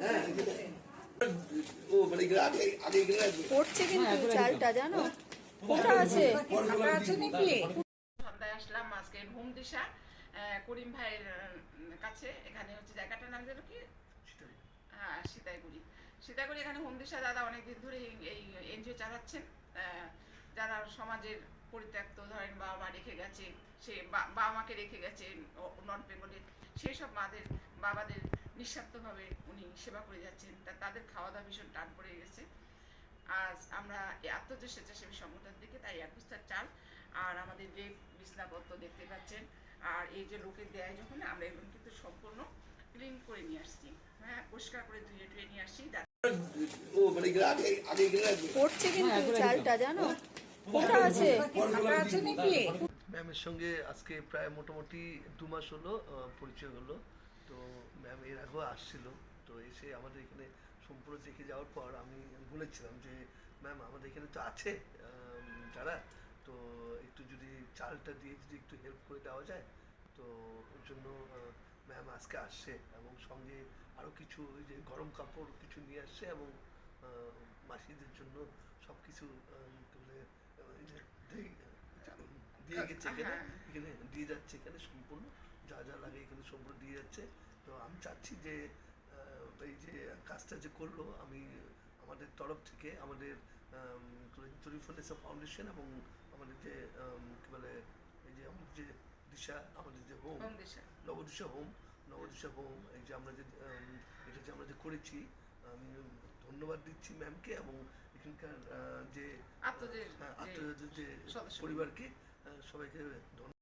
হ্যাঁ মানে আসলাম আজকে হোম দিশা করিম ভাইয়ের কাছে এখানে হচ্ছে জায়গাটার নাম যেন কি হ্যাঁ সীতাইগুড়ি এখানে হোম দিশা দাদা অনেকদিন ধরে এই- এনজিও চালাচ্ছেন যারা সমাজের পরিত্যক্ত ধরেন বাবা মা রেখে গেছে সে বা- বাবা মাকে রেখে গেছে নর্থ বেঙ্গলের সেই সব মাদের বাবাদের নিঃস্বার্থভাবে উনি সেবা করে যাচ্ছেন। তা তাদের খাওয়া দাওয়া ভীষণ টান পড়ে গেছে। আজ আমরা এই আত্মজ স্বেচ্ছাসেবী সংগঠন থেকে তাই এক বস্তার চাল। আর আমাদের যে বিছনাপত্র দেখতে পাচ্ছেন আর এই যে লোকের দেয় যখন আমরা এগুলো কিন্তু সম্পূর্ণ ক্লিন করে নিয়ে আসছি। হ্যাঁ পরিষ্কার করে ধুয়ে টুয়ে নিয়ে আসছি। ও মানে এখানে আগে আগে পড়ছে কিন্তু চালটা জানো? ম্যামের সঙ্গে আজকে প্রায় মোটামুটি দু মাস হলো পরিচয় হলো। তো ম্যাম এর আগেও আসছিল। তো এসে আমাদের এখানে সম্পূর্ণ দেখে যাওয়ার পর আমি বলেছিলাম যে, ম্যাম, আমাদের এখানে তো আছে যারা। তো একটু যদি চালটা দিয়ে যদি একটু হেল্প করে দেওয়া যায়। তো ওর জন্য ম্যাম আজকে আসছে এবং সঙ্গে আরও কিছু যে গরম কাপড় কিছু নিয়ে আসছে এবং মাসিদের জন্য সব কিছু দিয়ে গেছে এখানে হ্যাঁ। এখানে দিয়ে যাচ্ছে এখানে সম্পূর্ণ যা যা লাগে এখানে সম্পূর্ণ দিয়ে যাচ্ছে। তো আমি চাচ্ছি যে এই যে কাজটা যে করল আমি আমাদের তরফ থেকে আমাদের তরিফুলেসা ফাউন্ডেশন এবং আমাদের যে কি বলে এই যে আমাদের যে দিশা আমাদের যে home home Disha. Nabadisha home Nabadisha home এই যে আমরা যে এটা যে আমরা যে করেছি আমি ধন্যবাদ দিচ্ছি ম্যামকে এবং এখানকার যে আত্মজের হ্যাঁ, যে আত্মীয় যে পরিবারকে সবাইকে ধন্যবাদ।